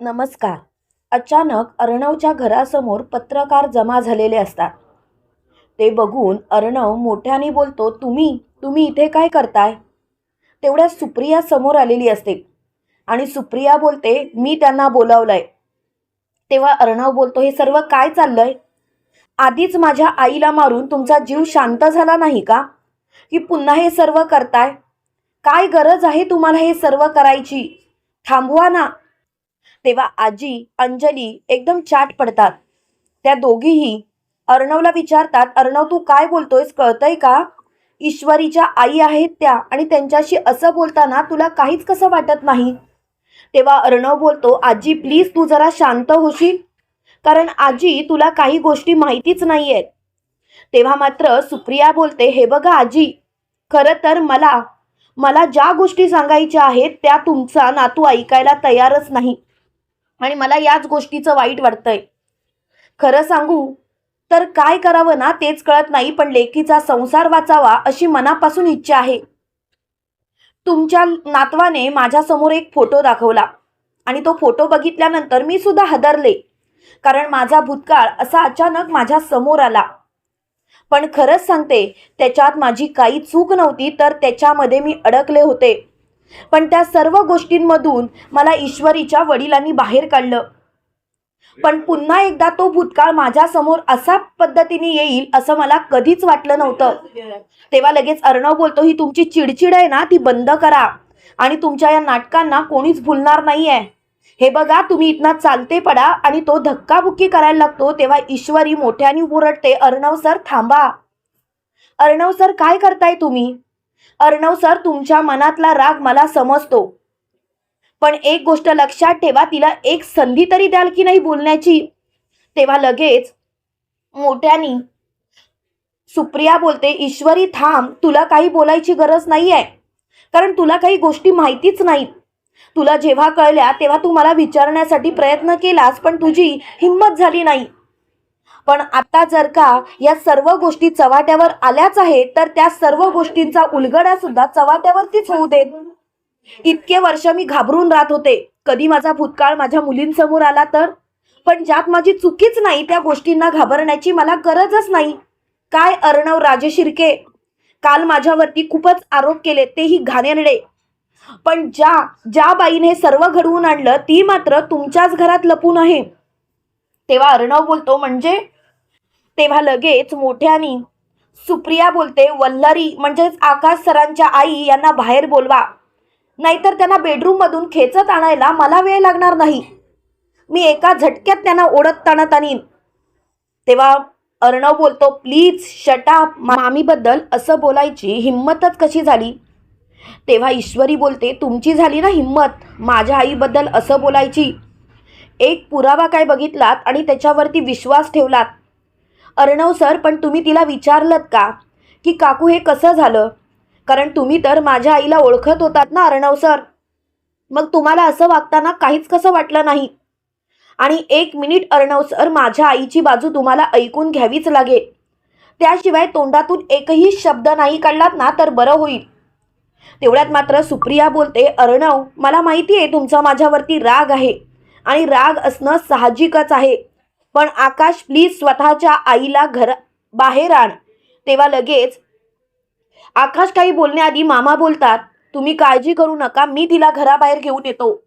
नमस्कार. अचानक अर्णवच्या घरासमोर पत्रकार जमा झालेले असतात. ते बघून अर्णव मोठ्याने बोलतो तुम्ही तुम्ही इथे काय करताय? तेवढ्या सुप्रिया समोर आलेली असते आणि सुप्रिया बोलते मी त्यांना बोलावलंय. तेव्हा अर्णव बोलतो हे सर्व काय चाललंय? आधीच माझ्या आईला मारून तुमचा जीव शांत झाला नाही का? की पुन्हा हे सर्व करताय? काय गरज आहे तुम्हाला हे सर्व करायची? थांबवा ना. तेव्हा आजी अंजली एकदम चाट पडतात. त्या दोघीही अर्णवला विचारतात अर्णव तू काय बोलतोयस? कळतंय का? ईश्वरीच्या आई आहेत त्या आणि त्यांच्याशी असं बोलताना तुला काहीच कसं वाटत नाही? तेव्हा अर्णव बोलतो आजी प्लीज तू जरा शांत होशील कारण आजी तुला काही गोष्टी माहितीच नाही आहेत तेव्हा मात्र सुप्रिया बोलते हे बघा आजी खरं तर मला मला ज्या गोष्टी सांगायच्या आहेत त्या तुमचा नातू ऐकायला तयारच नाही. आणि मला याच गोष्टीचं वाईट वाटतंय. खरं सांगू तर काय करावं ना तेच कळत नाही पण लेकीचा संसार वाचावा अशी मनापासून इच्छा आहे. तुमच्या नातवाने माझ्यासमोर एक फोटो दाखवला आणि तो फोटो बघितल्यानंतर मी सुद्धा हदरले कारण माझा भूतकाळ असा अचानक माझ्यासमोर आला. पण खरंच सांगते त्याच्यात माझी काही चूक नव्हती तर त्याच्यामध्ये मी अडकले होते. पण त्या सर्व गोष्टींमधून मला ईश्वरीच्या वडिलांनी बाहेर काढलं. पण पुन्हा एकदा तो भूतकाळ माझ्यासमोर असा पद्धतीने येईल असं मला कधीच वाटलं नव्हतं. तेव्हा लगेच अर्णव बोलतो ही तुमची चिडचिड आहे ना ती बंद करा. आणि तुमच्या या नाटकांना कोणीच भुलणार नाही आहे हे बघा तुम्ही इथनं चालते पडा आणि तो धक्काबुक्की करायला लागतो तेव्हा ईश्वरी मोठ्याने ओरडते अर्णव सर थांबा. अर्णव सर काय करताय तुम्ही? अर्णव सर तुमच्या मनातला राग मला समजतो. पण एक गोष्ट लक्षात ठेवा तिला एक संधी तरी द्याल की नाही बोलण्याची? तेव्हा लगेच मोठ्यानी सुप्रिया बोलते ईश्वरी थांब तुला काही बोलायची गरज नाही आहे कारण तुला काही गोष्टी माहितीच नाहीत. तुला जेव्हा कळल्या तेव्हा तू मला विचारण्यासाठी प्रयत्न केलास पण तुझी हिंमत झाली नाही. पण आता जर का या सर्व गोष्टी चव्हाट्यावर आल्याच आहेत तर त्या सर्व गोष्टींचा उलगडा सुद्धा चव्हाट्यावरतीच होऊ देत. इतके वर्ष मी घाबरून राहत होते. कधी माझा भूतकाळ माझ्या मुलींसमोर आला तर? पण ज्यात माझी चुकीच नाही त्या गोष्टींना घाबरण्याची मला गरजच नाही. काय अर्णव राजशिर्के? काल माझ्यावरती खूपच आरोप केले तेही घाणेरडे. पण ज्या ज्या बाईने हे सर्व घडवून आणलं ती मात्र तुमच्याच घरात लपून आहे. तेव्हा अर्णव बोलतो म्हणजे तेव्हा लगेच मोठ्यानी सुप्रिया बोलते वल्लरी म्हणजेच आकाश सरांच्या आई यांना बाहेर बोलवा. नाहीतर त्यांना बेडरूममधून खेचत आणायला मला वेळ लागणार नाही. मी एका झटक्यात त्यांना ओढत ताणत आणीन. तेव्हा अर्णव बोलतो प्लीज शटा मामीबद्दल असं बोलायची हिंमतच कशी झाली? तेव्हा ईश्वरी बोलते तुमची झाली ना हिंमत? माझ्या आईबद्दल असं बोलायची. एक पुरावा काय बघितलात आणि त्याच्यावरती विश्वास ठेवलात? अर्णव सर पण तुम्ही तिला विचारलत का? की काकू हे कसं झालं? कारण तुम्ही तर माझ्या आईला ओळखत होतात ना अर्णव सर. मग तुम्हाला असं वागताना काहीच कसं वाटलं नाही? आणि एक मिनिट अर्णव सर माझ्या आईची बाजू तुम्हाला ऐकून घ्यावीच लागेल. त्याशिवाय तोंडातून एकही शब्द नाही काढलात ना तर बरं होईल. तेवढ्यात मात्र सुप्रिया बोलते अर्णव मला माहिती आहे तुमचा माझ्यावरती राग आहे. आणि राग असणं साहजिकच आहे. पण आकाश प्लीज स्वतःच्या आईला घर बाहेर आण. तेव्हा लगेच आकाश काही बोलण्याआधी मामा बोलतात तुम्ही काळजी करू नका मी तिला घराबाहेर घेऊन येतो.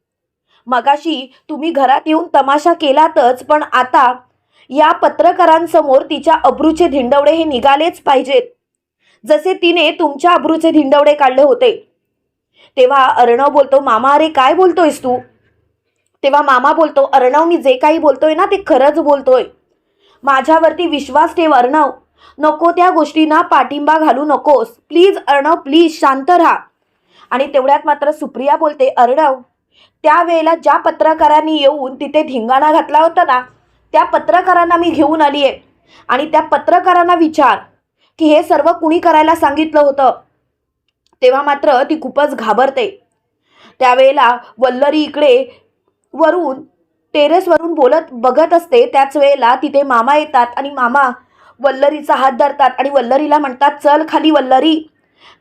मगाशी तुम्ही घरात येऊन तमाशा केलातच पण आता या पत्रकारांसमोर तिच्या अब्रूचे धिंडवडे हे निघालेच पाहिजेत. जसे तिने तुमच्या अब्रूचे धिंडवडे काढले होते. तेव्हा अर्णव बोलतो मामा अरे काय बोलतोयस तू? तेव्हा मामा बोलतो अर्णव मी जे काही बोलतोय ना ते खरंच बोलतोय. माझ्यावरती विश्वास ठेव अर्णव. नको त्या गोष्टींना पाठिंबा घालू नकोस. प्लीज अर्णव प्लीज शांत राहा. आणि तेवढ्यात मात्र सुप्रिया बोलते अर्णव त्यावेळेला ज्या पत्रकारांनी येऊन तिथे धिंगाणा घातला होता ना त्या पत्रकारांना मी घेऊन आली आहे आणि त्या पत्रकारांना विचार की हे सर्व कुणी करायला सांगितलं होतं? तेव्हा मात्र ती खूपच घाबरते. त्यावेळेला वल्लरी इकडे वरून टेरेसवरून बोलत बघत असते त्याच वेळेला तिथे मामा येतात आणि मामा वल्लरीचा हात धरतात आणि वल्लरीला म्हणतात चल खाली वल्लरी.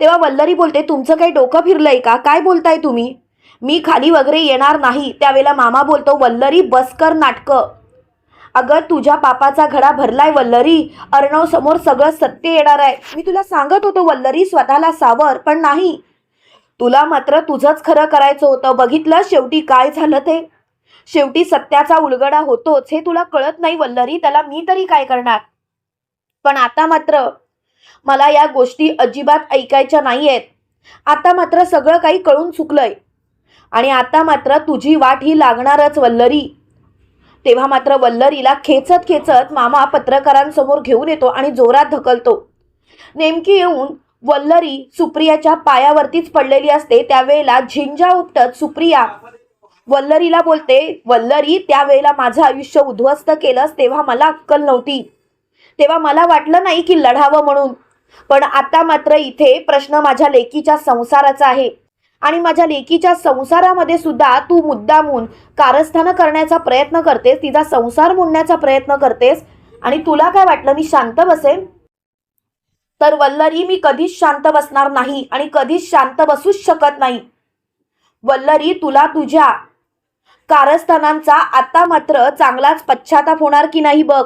तेव्हा वल्लरी बोलते तुमचं काही डोकं फिरलंय का? काय बोलताय तुम्ही? मी खाली वगैरे येणार नाही. त्यावेळेला मामा बोलतो वल्लरी बसकर नाटकं. अगं तुझ्या पापाचा घडा भरलाय वल्लरी. अर्णव समोर सगळं सत्य येणार आहे. मी तुला सांगत होतो वल्लरी स्वतःला सावर पण नाही. तुला मात्र तुझंच खरं करायचं होतं. बघितलं शेवटी काय झालं ते? शेवटी सत्याचा उलगडा होतोच हे तुला कळत नाही वल्लरी? त्याला मी तरी काय करणार? पण आता मात्र मला या गोष्टी अजिबात ऐकायच्या नाही आहेत आता मात्र सगळं काही कळून चुकलंय. आणि आता मात्र तुझी वाट ही लागणारच वल्लरी. तेव्हा मात्र वल्लरीला खेचत खेचत मामा पत्रकारांसमोर घेऊन येतो आणि जोरात ढकलतो. नेमकी येऊन वल्लरी सुप्रियाच्या पायावरतीच पडलेली असते त्यावेळेला झिंजा उपटत सुप्रिया वल्लरीला बोलते वल्लरी त्यावेळेला माझं आयुष्य उद्ध्वस्त केलंस तेव्हा मला अक्कल नव्हती. तेव्हा मला वाटलं नाही की लढावं म्हणून. पण आता मात्र इथे प्रश्न माझ्या लेकीच्या संसाराचा आहे. आणि माझ्या लेकीच्या संसारामध्ये सुद्धा तू मुद्दामून कारस्थानं करण्याचा प्रयत्न करतेस तिचा संसार मोडण्याचा प्रयत्न करतेस. आणि तुला काय वाटलं मी शांत बसेन? तर वल्लरी मी कधीच शांत बसणार नाही आणि कधीच शांत बसूच शकत नाही. वल्लरी तुला तुझ्या कारस्थानांचा आता मात्र चांगलाच पश्चाताप होणार की नाही बघ.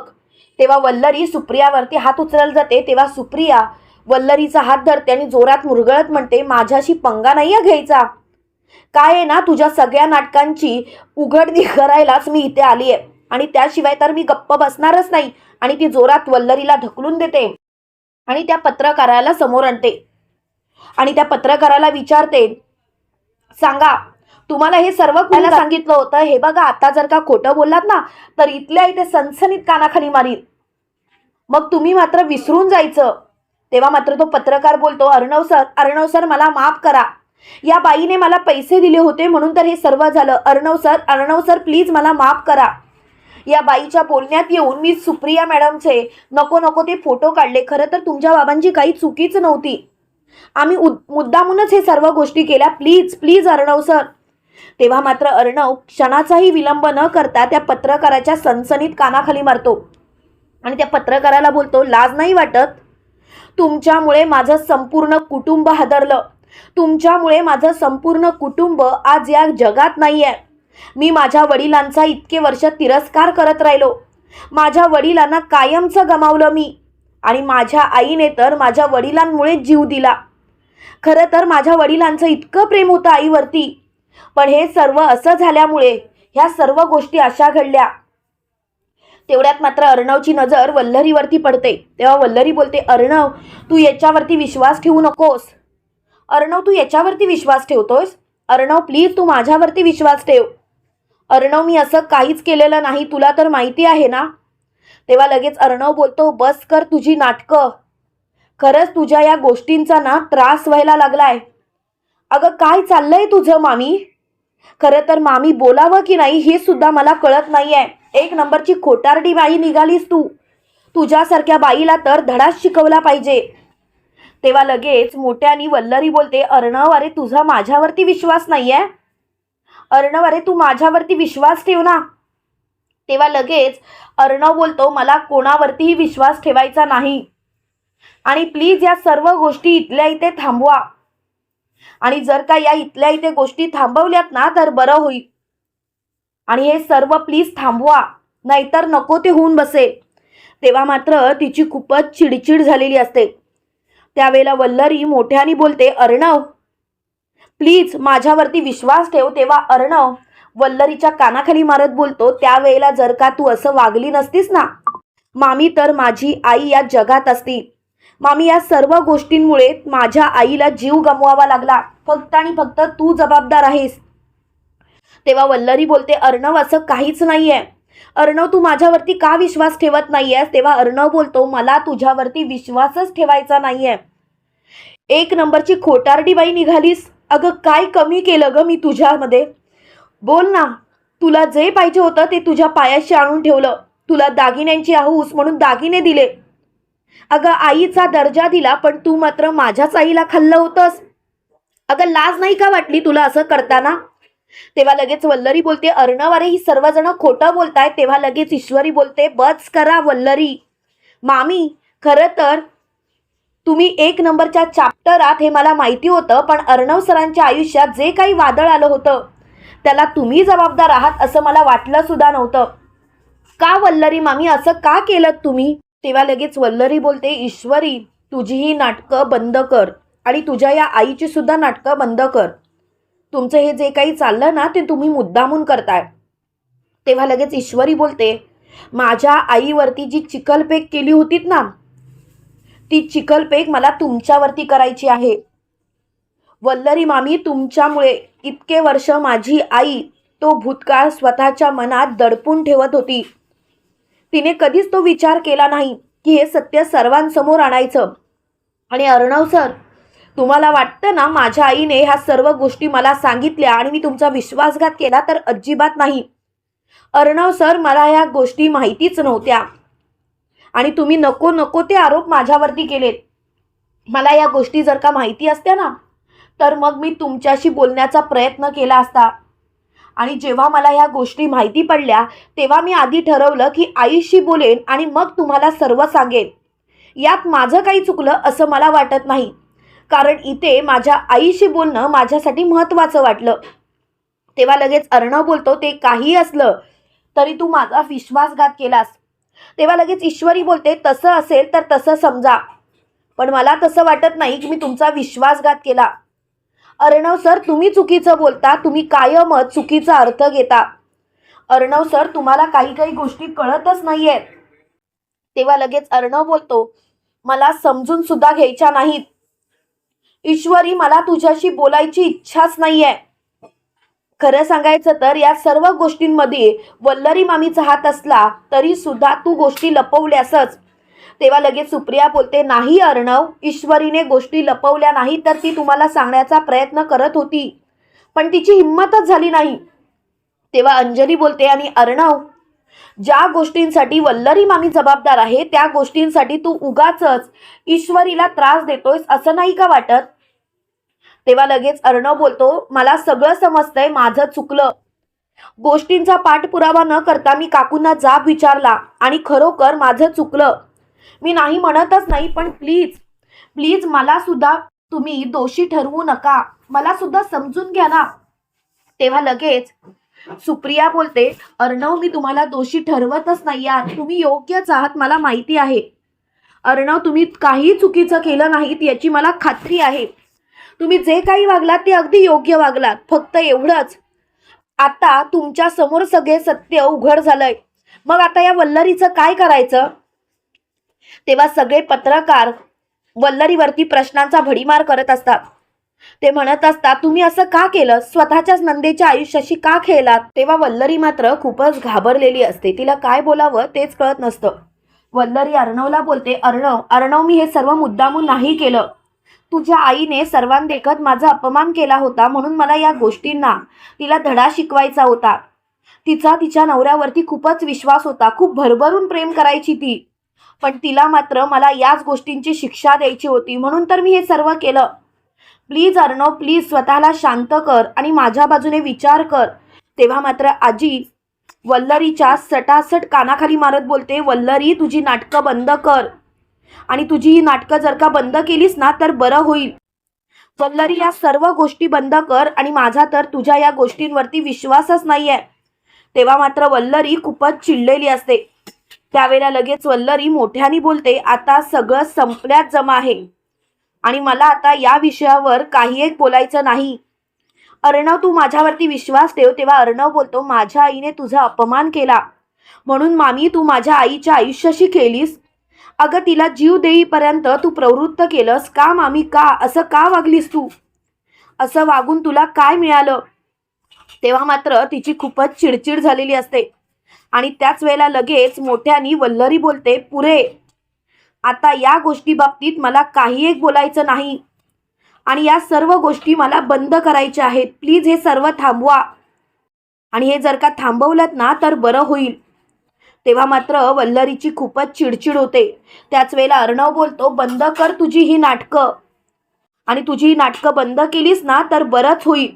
तेव्हा वल्लरी सुप्रियावरती हात उचलत जाते तेव्हा सुप्रिया वल्लरीचा हात धरते आणि जोरात मुरगळत म्हणते माझ्याशी पंगा नाही आहे घ्यायचा. काय आहे ना तुझ्या सगळ्या नाटकांची उघडणी करायलाच मी इथे आली आहे आणि त्याशिवाय तर मी गप्प बसणारच नाही. आणि ती जोरात वल्लरीला ढकलून देते. आणि त्या पत्रकाराला समोर आणते. आणि त्या पत्रकाराला विचारते सांगा तुम्हाला हे सर्व कोणाला सांगितलं होतं हे बघा आता जर का खोटं बोललात ना तर इथल्या इथे सनसनीत कानाखाली मारील मग तुम्ही मात्र विसरून जायचं. तेव्हा मात्र तो पत्रकार बोलतो अर्णव सर अर्णव सर मला माफ करा. या बाईने मला पैसे दिले होते म्हणून तर हे सर्व झालं. Arnav sir Arnav sir please मला माफ करा. या बाईच्या बोलण्यात येऊन मी सुप्रिया मॅडमचे नको नको ते फोटो काढले. खरं तर तुमच्या बाबांची काही चुकीच नव्हती. आम्ही उद मुद्दामूनच हे सर्व गोष्टी केल्या. Please please Arnav sir. तेव्हा मात्र अर्णव क्षणाचाही विलंब न करता त्या पत्रकाराच्या सनसनीत कानाखाली मारतो. आणि त्या पत्रकाराला बोलतो लाज नाही वाटत? तुमच्यामुळे माझं संपूर्ण कुटुंब हादरलं. तुमच्यामुळे माझं संपूर्ण कुटुंब आज या जगात नाही आहे मी माझ्या वडिलांचा इतके वर्ष तिरस्कार करत राहिलो. माझ्या वडिलांना कायमचं गमावलं मी. आणि माझ्या आईने तर माझ्या वडिलांमुळे जीव दिला. खरं तर माझ्या वडिलांचं इतकं प्रेम होतं आईवरती. पण हे सर्व असं झाल्यामुळे ह्या सर्व गोष्टी अशा घडल्या. तेवढ्यात मात्र अर्णवची नजर वल्लरीवरती पडते. तेव्हा वल्लरी बोलते अर्णव तू याच्यावरती विश्वास ठेवू नकोस. अर्णव तू याच्यावरती विश्वास ठेवतोस अर्णव प्लीज तू माझ्यावरती विश्वास ठेव. अर्णव मी असं काहीच केलेलं नाही तुला तर माहिती आहे ना? तेव्हा लगेच अर्णव बोलतो बस कर तुझी नाटकं. खरंच तुझ्या या गोष्टींचा ना त्रास व्हायला लागलाय. अगं काय चाललंय तुझं मामी? खरं तर मामी बोलावं की नाही हे सुद्धा मला कळत नाही आहे एक नंबरची खोटारडी बाई निघालीस तू. तुझ्यासारख्या बाईला तर धडाच शिकवला पाहिजे. तेव्हा लगेच मोठ्यानी वल्लरी बोलते अर्णव अरे तुझा माझ्यावरती विश्वास नाही आहे अर्णव अरे तू माझ्यावरती विश्वास ठेव ना. तेव्हा लगेच अर्णव बोलतो मला कोणावरतीही विश्वास ठेवायचा नाही. आणि प्लीज या सर्व गोष्टी इथल्या इथे थांबवा. आणि जर का या इथल्या इथे गोष्टी थांबवल्यात ना तर बरं होईल. आणि हे सर्व प्लीज थांबवा नाहीतर नको ते होऊन बसेल तेव्हा मात्र तिची खूपच चिडचिड झालेली असते. त्यावेळेला वल्लरी मोठ्याने बोलते अर्णव प्लीज माझ्यावरती विश्वास ठेव. तेव्हा अर्णव वल्लरीच्या कानाखाली मारत बोलतो त्यावेळेला जर का तू असं वागली नसतीस ना मामी तर माझी आई या जगात असती. मामी या सर्व गोष्टींमुळे माझ्या आईला जीव गमवावा लागला. फक्त आणि फक्त तू जबाबदार आहेस. तेव्हा वल्लरी बोलते अर्णव असं काहीच नाही आहे अर्णव तू माझ्यावरती का विश्वास ठेवत नाही आहेस तेव्हा अर्णव बोलतो मला तुझ्यावरती विश्वासच ठेवायचा नाही आहे एक नंबरची खोटारडी बाई निघालीस. अगं काय कमी केलं ग मी तुझ्यामध्ये? बोल ना तुला जे पाहिजे होतं ते तुझ्या पायाशी आणून ठेवलं. तुला दागिन्यांची आहूस म्हणून दागिने दिले. अगं आईचा दर्जा दिला पण तू मात्र माझ्याच आईला खाल्लं होतंस. अगं लाज नाही का वाटली तुला असं करताना? तेव्हा लगेच वल्लरी बोलते अर्णवारे ही सर्वजण खोटं बोलताय. तेव्हा लगेच ईश्वरी बोलते बस करा वल्लरी. मामी खरं तर तुम्ही एक नंबरच्या चॅप्टरात हे मला माहिती होतं पण अर्णव सरांच्या आयुष्यात जे काही वादळ आलं होतं त्याला तुम्ही जबाबदार आहात असं मला वाटलं सुद्धा नव्हतं. का वल्लरी मामी असं का केलं तुम्ही? तेव्हा लगेच वल्लरी बोलते ईश्वरी तुझी ही नाटकं बंद कर आणि तुझ्या या आईची सुद्धा नाटकं बंद कर. तुमचं हे जे काही चाललं ना ते तुम्ही मुद्दामून करताय. तेव्हा लगेच ईश्वरी बोलते माझ्या आईवरती जी चिखलपेक केली होतीत ना ती चिखलपेक मला तुमच्यावरती करायची आहे. वल्लरी मामी तुमच्यामुळे इतके वर्ष माझी आई तो भूतकाळ स्वतःच्या मनात दडपून ठेवत होती. तिने कधीच तो विचार केला नाही की हे सत्य सर्वांसमोर आणायचं. आणि अर्णव सर तुम्हाला वाटतं ना माझ्या आईने ह्या सर्व गोष्टी मला सांगितल्या आणि मी तुमचा विश्वासघात केला तर अजिबात नाही. अर्णव सर मला ह्या गोष्टी माहितीच नव्हत्या. आणि तुम्ही नको नको ते आरोप माझ्यावरती केलेत. मला या गोष्टी जर का माहिती असत्या ना तर मग मी तुमच्याशी बोलण्याचा प्रयत्न केला असता. आणि जेव्हा मला ह्या गोष्टी माहिती पडल्या तेव्हा मी आधी ठरवलं की आईशी बोलेन आणि मग तुम्हाला सर्व सांगेन. यात माझं काही चुकलं असं मला वाटत नाही. कारण इथे माझ्या आईशी बोलणं माझ्यासाठी महत्त्वाचं वाटलं. तेव्हा लगेच अर्णव बोलतो ते काही असलं तरी तू माझा विश्वासघात केलास. तेव्हा लगेच ईश्वरी बोलते तसं असेल तर तसं समजा. पण मला तसं वाटत नाही की मी तुमचा विश्वासघात केला. अर्णव सर तुम्ही चुकीचं बोलता तुम्ही कायमच चुकीचा अर्थ घेता. अर्णव सर तुम्हाला काही काही गोष्टी कळतच नाही आहेत तेव्हा लगेच अर्णव बोलतो मला समजून सुद्धा घ्यायच्या नाहीत. ईश्वरी मला तुझ्याशी बोलायची इच्छाच नाही आहे खरं सांगायचं तर या सर्व गोष्टींमध्ये वल्लरी मामीचा हात असला तरी सुद्धा तू गोष्टी लपवल्यासच. तेव्हा लगेच सुप्रिया बोलते नाही अर्णव ईश्वरीने गोष्टी लपवल्या नाही तर ती तुम्हाला सांगण्याचा प्रयत्न करत होती. पण तिची हिंमतच झाली नाही. तेव्हा अंजली बोलते आणि अर्णव ज्या गोष्टींसाठी वल्लरी मामी जबाबदार आहे त्या गोष्टींसाठी तू उगाचच ईश्वरीला त्रास देतोयस असं नाही का वाटत? तेव्हा लगेच अर्णव बोलतो मला सगळं समजतंय माझं चुकलं. गोष्टींचा पाठपुरावा न करता मी काकूंना जाब विचारला आणि खरोखर माझं चुकलं. मी नाही म्हणतच नाही पण प्लीज प्लीज मला सुद्धा तुम्ही दोषी ठरवू नका. मला सुद्धा समजून घ्या ना. तेव्हा लगेच सुप्रिया बोलते अर्णव मी तुम्हाला दोषी ठरवतच नाही यार. तुम्ही योग्यच आहात मला माहिती आहे. अर्णव तुम्ही काही चुकीचं केलं नाहीत याची मला खात्री आहे. तुम्ही जे काही वागलात ते अगदी योग्य वागलात. फक्त एवढंच. आता तुमच्यासमोर सगळे सत्य उघड झालंय. मग आता या वल्लरीचं काय करायचं? तेव्हा सगळे पत्रकार वल्लरीवरती प्रश्नांचा भडीमार करत असतात. ते म्हणत असतात तुम्ही असं का केलं? स्वतःच्याच नंदेच्या आयुष्याशी का खेळलात? तेव्हा वल्लरी मात्र खूपच घाबरलेली असते. तिला काय बोलावं तेच कळत नसतं. वल्लरी अर्णवला बोलते अर्णव अर्णव मी हे सर्व मुद्दामून नाही केलं. तुझ्या आईने सर्वांदेखत माझा अपमान केला होता म्हणून मला या गोष्टींना तिला धडा शिकवायचा होता. तिचा तिच्या नवऱ्यावरती खूपच विश्वास होता. खूप भरभरून प्रेम करायची ती. पण तिला मात्र मला याच गोष्टींची शिक्षा द्यायची होती. म्हणून तर मी हे सर्व केलं. प्लीज अर्णव प्लीज स्वतःला शांत कर आणि माझ्या बाजूने विचार कर. तेव्हा मात्र आजी वल्लरीच्या सटासट कानाखाली मारत बोलते वल्लरी तुझी नाटकं बंद कर. आणि तुझी ही नाटकं जर का बंद केलीस ना तर बरं होईल. वल्लरी या सर्व गोष्टी बंद कर आणि माझा तर तुझ्या या गोष्टींवरती विश्वासच नाही आहे तेव्हा मात्र वल्लरी खूपच चिडलेली असते. त्यावेळेला लगेच वल्लरी मोठ्याने बोलते आता सगळं संपल्यात जमा आहे. आणि मला आता या विषयावर काही एक बोलायचं नाही. अर्णव तू माझ्यावरती विश्वास ठेव. तेव्हा अर्णव बोलतो माझ्या आईने तुझा अपमान केला. म्हणून मामी तू माझ्या आईच्या आयुष्याशी खेळलीस. अगं तिला जीव देईपर्यंत तू प्रवृत्त केलंस. का मामी का? असं का वागलीस तू? असं वागून तुला काय मिळालं? तेव्हा मात्र तिची खूपच चिडचिड झालेली असते. आणि त्याच वेळेला लगेच मोठ्यानी वल्लरी बोलते पुरे आता या गोष्टी बाबतीत मला काही एक बोलायचं नाही. आणि या सर्व गोष्टी मला बंद करायच्या आहेत. प्लीज हे सर्व थांबवा. आणि हे जर का थांबवलं ना तर बरं होईल. तेव्हा मात्र वल्लरीची खूपच चिडचिड होते. त्याच वेळेला अर्णव बोलतो बंद कर तुझी ही नाटकं. आणि तुझी ही नाटकं बंद केलीस ना तर बरंच होईल.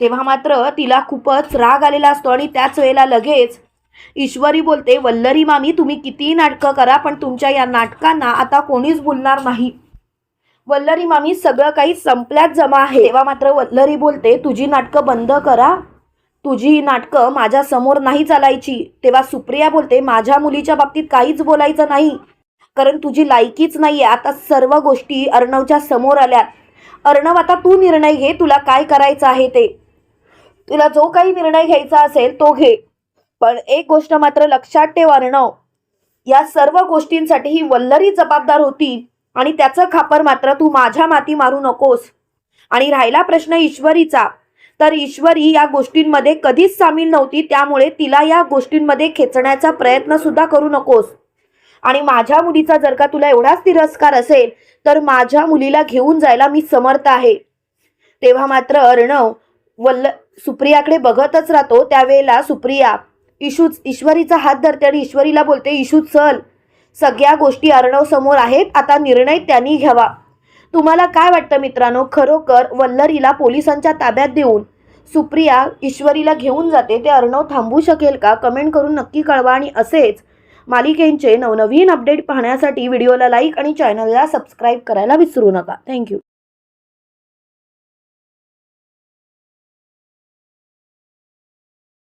तेव्हा मात्र तिला खूपच राग आलेला असतो आणि त्याच वेळेला लगेच ईश्वरी बोलते वल्लरी मामी तुम्ही कितीही नाटकं करा पण तुमच्या या नाटकांना आता कोणीच बोलणार नाही. वल्लरी मामी सगळं काही संपल्यात जमा आहे. तेव्हा मात्र वल्लरी बोलते तुझी नाटकं बंद करा. तुझी नाटकं माझ्यासमोर नाही चालायची. तेव्हा सुप्रिया बोलते माझ्या मुलीच्या बाबतीत काहीच बोलायचं नाही कारण तुझी लायकीच नाही आहे आता सर्व गोष्टी अर्णवच्या समोर आल्यात. अर्णव आता तू निर्णय घे तुला काय करायचं आहे ते. तुला जो काही निर्णय घ्यायचा असेल तो घे. पण एक गोष्ट मात्र लक्षात ठेव अर्णव या सर्व गोष्टींसाठी ही वल्लरी जबाबदार होती आणि त्याचं खापर मात्र तू माझ्या माती मारू नकोस. आणि राहिला प्रश्न ईश्वरीचा तर ईश्वरी या गोष्टींमध्ये कधीच सामील नव्हती त्यामुळे तिला या गोष्टींमध्ये खेचण्याचा प्रयत्न सुद्धा करू नकोस. आणि माझ्या मुलीचा जर का तुला एवढाच तिरस्कार असेल तर माझ्या मुलीला घेऊन जायला मी समर्थ आहे. तेव्हा मात्र अर्णव वल्ल सुप्रियाकडे बघतच राहतो त्यावेळेला सुप्रिया इशूच ईश्वरीचा हात धरते आणि ईश्वरीला बोलते इशू चल. सगळ्या गोष्टी अर्णव समोर आहेत आता निर्णय त्यांनी घ्यावा. तुम्हाला काय वाटतं मित्रांनो? खरोखर वल्लरीला पोलिसांच्या ताब्यात देऊन सुप्रिया ईश्वरीला घेऊन जाते ते अर्णव थांबू शकेल का? कमेंट करून नक्की कळवा आणि असेच मालिकेंचे नवनवीन अपडेट पाहण्यासाठी व्हिडिओला लाईक आणि चॅनलला सबस्क्राईब करायला विसरू नका. थँक्यू.